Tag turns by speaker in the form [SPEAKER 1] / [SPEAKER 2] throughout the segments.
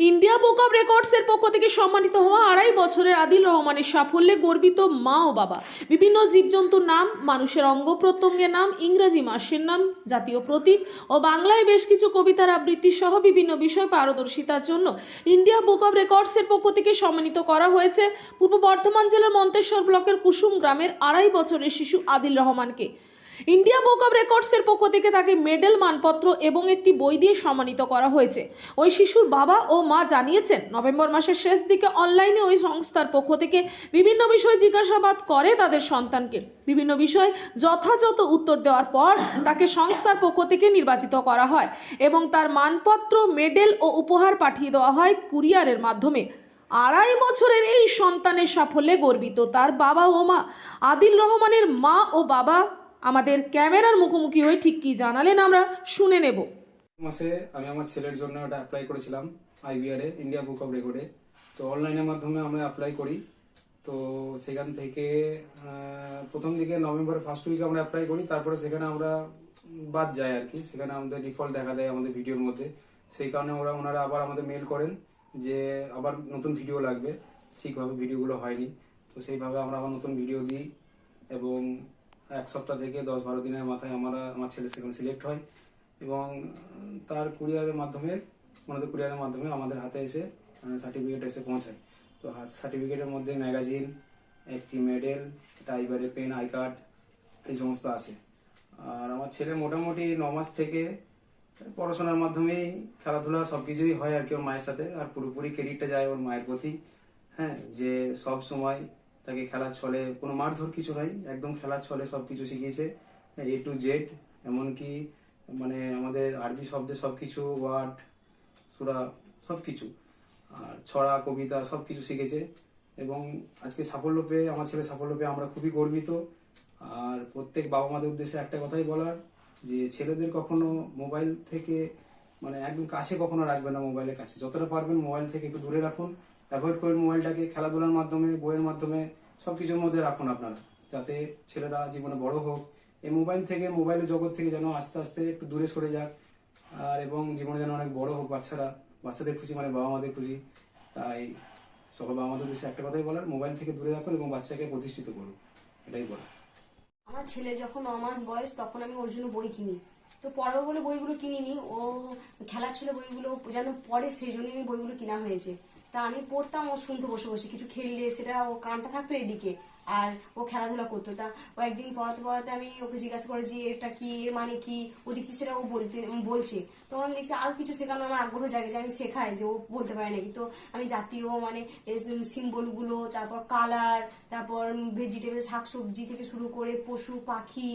[SPEAKER 1] India book of রেকর্ডসের পক্ষ থেকে সম্মানিত হওয়া আড়াই বছরের আদিল রহমানের সাফল্যে গর্বিত মা ও বাবা। বিভিন্ন জীবজন্তুর নাম, মানুষের অঙ্গ প্রত্যঙ্গের নাম, ইংরেজি মাসের নাম, জাতীয় প্রতীক ও বাংলায় বেশ কিছু কবিতার আবৃত্তি সহ বিভিন্ন বিষয় পারদর্শিতার জন্য ইন্ডিয়া বুক অব রেকর্ডসের পক্ষ থেকে সম্মানিত করা হয়েছে পূর্ব বর্ধমান জেলার মন্তেশ্বর ব্লকের কুসুম গ্রামের আড়াই বছরের শিশু আদিল রহমানকে। ইন্ডিয়া বুক অব রেকর্ডসের পক্ষ থেকে তাকে মেডেল, মানপত্র এবং একটি বই দিয়ে সম্মানিত করা হয়েছে। ওই শিশুর বাবা ও মা জানিয়েছেন, নভেম্বর মাসের শেষ দিকে অনলাইনে ওই সংস্থার পক্ষ থেকে বিভিন্ন বিষয় জিজ্ঞাসাবাদ করে তাদের সন্তানকে। বিভিন্ন বিষয় যথাযথ উত্তর দেওয়ার পর তাকে সংস্থার পক্ষ থেকে নির্বাচিত করা হয় এবং তার মানপত্র, মেডেল ও উপহার পাঠিয়ে দেওয়া হয় কুরিয়ারের মাধ্যমে। আড়াই বছরের এই সন্তানের সাফল্যে গর্বিত তার বাবা ও মা। আদিল রহমানের মা ও বাবা আমাদের ক্যামেরার মুখোমুখি হয়ে ঠিক কি জানালেন আমরা শুনে নেব।
[SPEAKER 2] মাসে আমি আমার ছেলের জন্য ওটা অ্যাপ্লাই করেছিলাম আইবিআর ইন্ডিয়া বুক অফ রেকর্ডে তো অনলাইনের মাধ্যমে আমরা অ্যাপ্লাই করি। তো সেখান থেকে প্রথম দিকে নভেম্বরের ফার্স্ট উইকে আমরা অ্যাপ্লাই করি, তারপরে সেখানে আমরা বাদ যাই আর কি। সেখানে আমাদের ডিফল্ট দেখা দেয় আমাদের ভিডিওর মধ্যে। সেই কারণে ওরা, ওনারা আবার আমাদের মেল করেন যে, আবার নতুন ভিডিও লাগবে। ঠিকভাবে ভিডিওগুলো হয়নি। তো সেইভাবে আমরা আবার নতুন ভিডিও দিই এবং এক সপ্তাহ থেকে দশ বারো দিনের মাথায় আমরা, আমার ছেলে সেখানে সিলেক্ট হয় এবং তার কুরিয়ারের মাধ্যমে, ওনাদের কুরিয়ারের মাধ্যমে আমাদের হাতে এসে সার্টিফিকেট এসে পৌঁছায়। তো হাত সার্টিফিকেটের মধ্যে ম্যাগাজিন একটি মেডেল একটা পেন আই কার্ড এই সমস্ত আছে। আর আমার ছেলে মোটামুটি ন মাস থেকে পড়াশোনার মাধ্যমেই খেলাধুলা সব কিছুই হয় আর কি ওর মায়ের সাথে। আর পুরোপুরি ক্রেডিটটা যায় ওর মায়ের প্রতি। হ্যাঁ যে সব সময় তাকে খেলার ছলে কোনো মারধর কিছু নাই, একদম খেলার ছলে সব কিছু শিখিয়েছে এ টু জেড এমনকি মানে আমাদের আরবি শব্দে সব কিছু ওয়ার্ড, সুরা সব কিছু আর ছড়া, কবিতা সব কিছু শিখেছে। এবং আজকে সাফল্য পেয়ে, আমার ছেলে সাফল্য পেয়ে আমরা খুবই গর্বিত। আর প্রত্যেক বাবা মাদের উদ্দেশ্যে একটা কথাই বলার, যে ছেলেদের কখনো মোবাইল থেকে মানে একদম কাছে কখনো রাখবেন না মোবাইলের কাছে। যতটা পারবেন মোবাইল থেকে একটু দূরে রাখুন। অ্যাভয়েড করুন মোবাইলটাকে খেলাধুলার মাধ্যমে, বইয়ের মাধ্যমে সব কিছুর মধ্যে রাখুন আপনারা। যাতে ছেলেরা জীবনে বড় হোক। এই মোবাইল থেকে মোবাইলের জগৎ থেকে যেন আস্তে আস্তে একটু দূরে সরে যাক। আর এবং জীবনে যেন অনেক বড় হোক বাচ্চারা। বাচ্চাদের খুশি মানে বাবা মাদের খুশি। তাই সকল বাবা মাদের উদ্দেশ্যে একটা কথাই বলার মোবাইল থেকে দূরে রাখুন এবং বাচ্চাকে প্রতিষ্ঠিত করুন। এটাই বলা
[SPEAKER 3] আমার ছেলে যখন ন মাস বয়স, তখন আমি ওর জন্য বই কিনি। তো পড়াবো বলে বইগুলো কিনিনি। ও খেলার ছিল বইগুলো, যেন পড়ে সেই জন্য আমি বইগুলো কিনা হয়েছে। তা আমি পড়তাম, ও শুনতে বসে বসে, কিছু খেললে সেটা ও কানটা থাকতো এদিকে, আর ও খেলাধুলা করতো। তা ও একদিন পড়াতে পড়াতে আমি ওকে জিজ্ঞাসা করে যে, এটা কি, এর মানে কি? ও দেখছি সেটা ও বলতে, বলছে। তখন আমি দেখছি আরও কিছু শেখানোর আমার আগ্রহ জাগে যে, আমি শেখাই যে ও বলতে পারে নাকি। তো আমি জাতীয় মানে সিম্বলগুলো, তারপর কালার, তারপর ভেজিটেবল, শাকসবজি থেকে শুরু করে পশু, পাখি,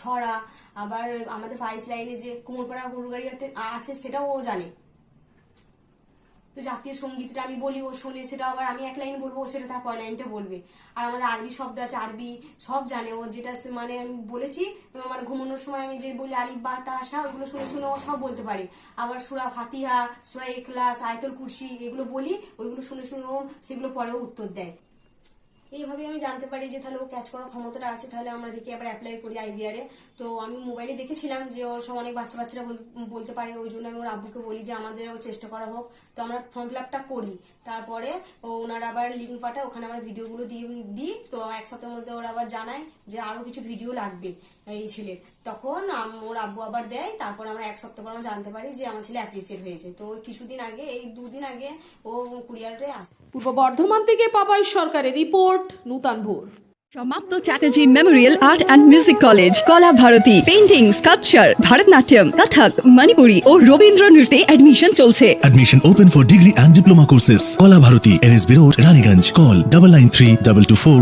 [SPEAKER 3] ছড়া, আবার আমাদের পাইস লাইনে যে কুমোরপাড়া গরু গাড়ি একটা আছে, সেটাও ও জানে। তো জাতীয় সঙ্গীতটা আমি বলি, ও শোনে, সেটা আবার আমি এক লাইন বলব, ও সেটা তার পর লাইনটা বলবে। আর আমাদের আরবি শব্দ আছে, আরবি সব জানে, ও যেটা মানে আমি বলেছি মানে ঘুমানোর সময় আমি যে বলি আলিফ, বা তাসা ওইগুলো শুনে শুনে ও সব বলতে পারে। আবার সুরা ফাতিহা, সুরা এখলাস আয়তল কুরসি, এগুলো বলি, ওইগুলো শুনে শুনে ও সেগুলো পরেও উত্তর দেয়। এইভাবে আমি জানতে পারি যে তাহলে ও ক্যাচ করার ক্ষমতাটা আছে, তাহলে আমরা দেখি আবার অ্যাপ্লাই করি আইডিআরে তো আমি মোবাইলে দেখেছিলাম যে ওর সব অনেক বাচ্চা বাচ্চারা বলতে পারে, ওই জন্য আমি ওর আব্বুকে বলি যে আমাদেরও চেষ্টা করা হোক। তো আমরা ফর্ম ফিল আপটা করি। তারপরে ওনারা আবার লিঙ্ক পাঠায়, ওখানে আমরা ভিডিওগুলো দিয়ে দিই। তো এক সপ্তাহের মধ্যে ওরা আবার জানায় যে আরও কিছু ভিডিও লাগবে এই ছেলের। তখন ওর আব্বু আবার দেয়, তারপর আমরা এক সপ্তাহ পর আমরা জানতে পারি যে আমার ছেলে অ্যাপ্রিসিয়েট হয়েছে। তো কিছুদিন আগে, এই দুদিন আগে ও কুরিয়ারে আসে
[SPEAKER 1] পূর্ব বর্ধমান থেকে পাপাই সরকারের রিপোর্ট নূতন ভোর
[SPEAKER 4] সমাপ্ত Chatterjee memorial art and music college Kala Bharati painting sculpture Bharatanatyam Kathak Manipuri ও রবীন্দ্র নৃত্যে অ্যাডমিশন চলছে
[SPEAKER 5] Admission open for degree and diploma courses. Kola Bharati, NSB Road, Raniganj. Call double nine three double two four